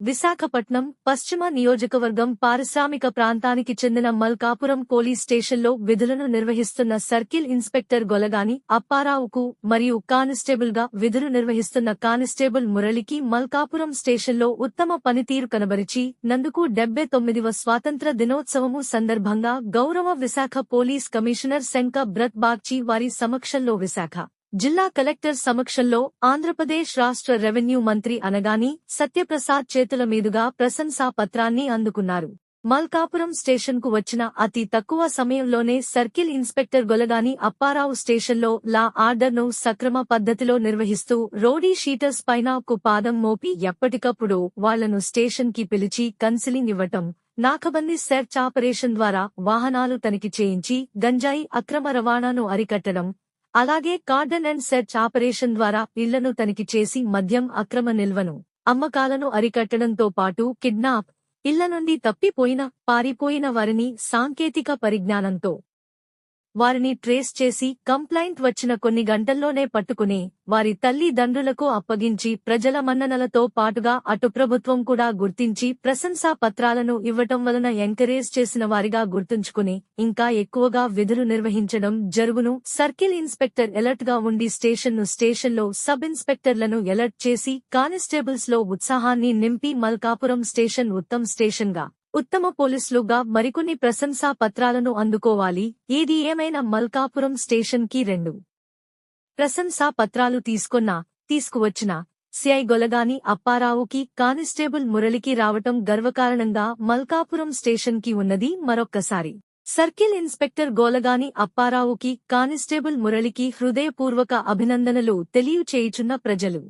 విశాఖపట్నం పశ్చిమ నియోజకవర్గం పారిశ్రామిక ప్రాంతానికి చెందిన మల్కాపురం పోలీస్ స్టేషన్లో విధులను నిర్వహిస్తున్న సర్కిల్ ఇన్స్పెక్టర్ గొలగాని అప్పారావుకు మరియు కానిస్టేబుల్గా విధులు నిర్వహిస్తున్న కానిస్టేబుల్ మురళికి మల్కాపురం స్టేషన్లో ఉత్తమ పనితీరు కనబరిచి నందుకు డెబ్బై తొమ్మిదివ స్వాతంత్ర దినోత్సవము సందర్భంగా గౌరవ విశాఖ పోలీస్ కమిషనర్ శంక బ్రత్ బాగ్చి వారి సమక్షంలో విశాఖ జిల్లా కలెక్టర్ సమక్షంలో ఆంధ్రప్రదేశ్ రాష్ట్ర రెవెన్యూ మంత్రి అనగాని సత్యప్రసాద్ చేతుల మీదుగా ప్రశంసా పత్రాన్ని అందుకున్నారు. మల్కాపురం స్టేషన్కు వచ్చిన అతి తక్కువ సమయంలోనే సర్కిల్ ఇన్స్పెక్టర్ గొలగాని అప్పారావు స్టేషన్లో లా ఆర్డర్ను సక్రమ పద్ధతిలో నిర్వహిస్తూ రోడీ షీటర్స్ పైన కు పాదం మోపి ఎప్పటికప్పుడు వాళ్ళను స్టేషన్కి పిలిచి కన్సిలింగ్ ఇవ్వటం నాకబందీ సెర్చ్ ఆపరేషన్ ద్వారా వాహనాలు తనిఖీ చేయించి గంజాయి అక్రమ రవాణాను అరికట్టడం అలాగే కార్డన్ అండ్ సెర్చ్ ఆపరేషన్ ద్వారా ఇళ్ళను తనిఖీ చేసి మద్యం అక్రమ నిల్వను అమ్మకాలను అరికట్టడంతో పాటు కిడ్నాప్ ఇళ్ళ నుండి తప్పిపోయిన పారిపోయిన వారిని సాంకేతిక పరిజ్ఞానంతో వారిని ట్రేస్ చేసి కంప్లైంట్ వచ్చిన కొన్ని గంటల్లోనే పట్టుకుని వారి తల్లిదండ్రులకు అప్పగించి ప్రజల మన్ననలతో పాటుగా అటు ప్రభుత్వం కూడా గుర్తించి ప్రశంసా పత్రాలను ఇవ్వటం వలన ఎంకరేజ్ చేసిన వారిగా గుర్తుంచుకుని ఇంకా ఎక్కువగా విధులు నిర్వహించడం జరుగును. సర్కిల్ ఇన్స్పెక్టర్ ఎలర్ట్గా ఉండి స్టేషన్ను స్టేషన్లో సబ్ ఇన్స్పెక్టర్లను ఎలర్ట్ చేసి కానిస్టేబుల్స్లో ఉత్సాహాన్ని నింపి మల్కాపురం స్టేషన్ ఉత్తమ్ స్టేషన్గా ఉత్తమ పోలీసులుగా మరికొన్ని ప్రశంసా పత్రాలను అందుకోవాలి. ఏది ఏమైనా మల్కాపురం స్టేషన్కి రెండు ప్రశంసా పత్రాలు తీసుకున్నా తీసుకువచ్చిన సిఐ గొలగాని అప్పారావుకి కానిస్టేబుల్ మురళికి రావటం గర్వకారణంగా మల్కాపురం స్టేషన్కి ఉన్నది మరొక్కసారి. సర్కిల్ ఇన్స్పెక్టర్ గోలగాని అప్పారావుకి కానిస్టేబుల్ మురళికి హృదయపూర్వక అభినందనలు తెలియచేయుచున్న ప్రజలు.